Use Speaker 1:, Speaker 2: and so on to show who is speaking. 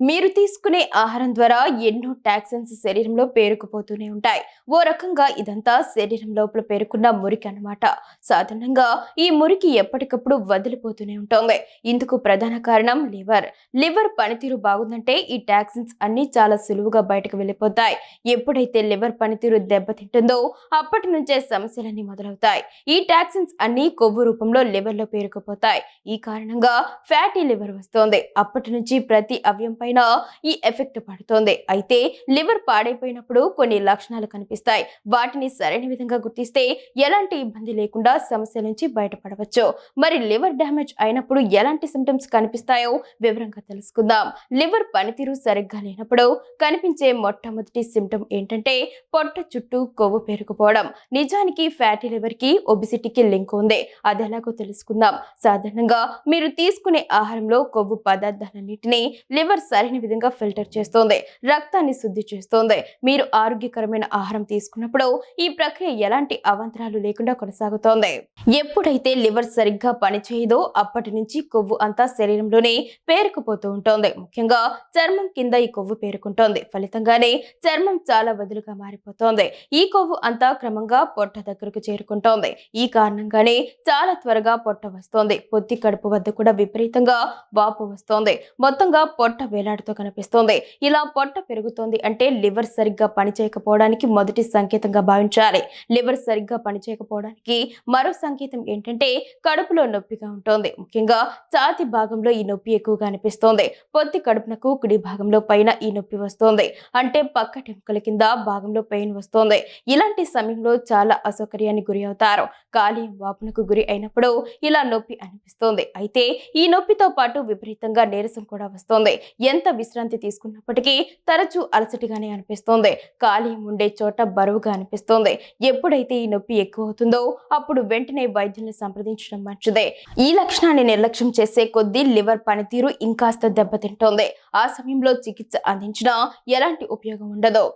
Speaker 1: మీరు తీసుకునే ఆహారం ద్వారా ఎన్నో టాక్సిన్స్ శరీరంలో పేరుకుపోతూనే ఉంటాయి. ఓ రకంగా ఇదంతా శరీరం లోపల పేరుకున్న మురికి అన్నమాట. సాధారణంగా ఈ మురికి ఎప్పటికప్పుడు వదిలిపోతూనే ఉంటుంది. ఇందుకు ప్రధాన కారణం లివర్. లివర్ పనితీరు బాగుందంటే ఈ టాక్సిన్స్ అన్ని చాలా సులువుగా బయటకు వెళ్ళిపోతాయి. ఎప్పుడైతే లివర్ పనితీరు దెబ్బతింటుందో అప్పటి నుంచే సమస్యలన్నీ మొదలవుతాయి. ఈ టాక్సిన్స్ అన్ని కొవ్వు రూపంలో లివర్లో పేరుకుపోతాయి. ఈ కారణంగా ఫ్యాటీ లివర్ వస్తోంది. అప్పటి నుంచి ప్రతి అవయం పైన ఈ ఎఫెక్ట్ పడుతోంది. అయితే లివర్ పాడైపోయినప్పుడు కొన్ని లక్షణాలు కనిపిస్తాయి. వాటిని సరైన విధంగా గుర్తిస్తే ఎలాంటి ఇబ్బంది లేకుండా సమస్య నుంచి బయటపడవచ్చు. మరి లివర్ డ్యామేజ్ అయినప్పుడు ఎలాంటి సిమ్టమ్స్ కనిపిస్తాయో వివరంగా తెలుసుకుందాం. లివర్ పనితీరు సరిగ్గా లేనప్పుడు కనిపించే మొట్టమొదటి సిమ్టమ్ ఏంటంటే పొట్ట చుట్టూ కొవ్వు పేరుకుపోవడం నిజానికి ఫ్యాటీ లివర్కి ఒబిసిటీకి లింక్ ఉంది. అది ఎలాగో తెలుసుకుందాం. సాధారణంగా మీరు తీసుకునే ఆహారంలో కొవ్వు పదార్థాలన్నింటినీ లివర్ సరైన విధంగా ఫిల్టర్ చేస్తోంది. రక్తాన్ని శుద్ధి చేస్తోంది. మీరు ఆరోగ్యకరమైన ఆహారం తీసుకున్నప్పుడు ఈ ప్రక్రియ ఎలాంటి అవంతరాలు లేకుండా కొనసాగుతోంది. ఎప్పుడైతే లివర్ సరిగ్గా పనిచేయదో అప్పటి నుంచి కొవ్వు అంతా శరీరంలోనే పేరుకుపోతూ ఉంటుంది. ముఖ్యంగా చర్మం కింద ఈ కొవ్వు పేరుకుంటోంది. ఫలితంగానే చర్మం చాలా వదులుగా మారిపోతోంది. ఈ కొవ్వు అంతా క్రమంగా పొట్ట దగ్గరకు చేరుకుంటోంది. ఈ కారణంగానే చాలా త్వరగా పొట్ట వస్తోంది. పొత్తి కడుపు వద్ద కూడా విపరీతంగా వాపు వస్తోంది. మొత్తంగా పొట్ట వేలాడుతూ కనిపిస్తోంది. ఇలా పొట్ట పెరుగుతోంది అంటే లివర్ సరిగ్గా పనిచేయకపోవడానికి మొదటి సంకేతంగా భావించాలి. లివర్ సరిగ్గా పనిచేయకపోవడానికి మరో సంకేతం ఏంటంటే కడుపులో నొప్పిగా ఉంటుంది. ముఖ్యంగా ఛాతి భాగంలో ఈ నొప్పి ఎక్కువగా అనిపిస్తోంది. పొత్తి కడుపునకు కుడి భాగంలో పైన ఈ నొప్పి వస్తోంది. అంటే పక్క టెంకల కింద భాగంలో పెయిన్ వస్తోంది. ఇలాంటి సమయంలో చాలా అసౌకర్యానికి గురి అవుతారు. కాలేయం వాపునకు గురి అయినప్పుడు ఇలా నొప్పి అనిపిస్తోంది. అయితే ఈ నొప్పితో పాటు విపరీతంగా నీరసం కూడా వస్తోంది. ఎంత విశ్రాంతి తీసుకున్నప్పటికీ తరచూ అలసటిగానే అనిపిస్తోంది. ఖాళీ ఉండే చోట బరువుగా అనిపిస్తోంది. ఎప్పుడైతే ఈ నొప్పి ఎక్కువ అవుతుందో అప్పుడు వెంటనే వైద్యుల్ని సంప్రదించడం మంచిదే. ఈ లక్షణాన్ని నిర్లక్ష్యం చేసే కొద్దీ లివర్ పనితీరు ఇంకాస్త దెబ్బతింటోంది. ఆ సమయంలో చికిత్స అందించినా ఎలాంటి ఉపయోగం ఉండదు.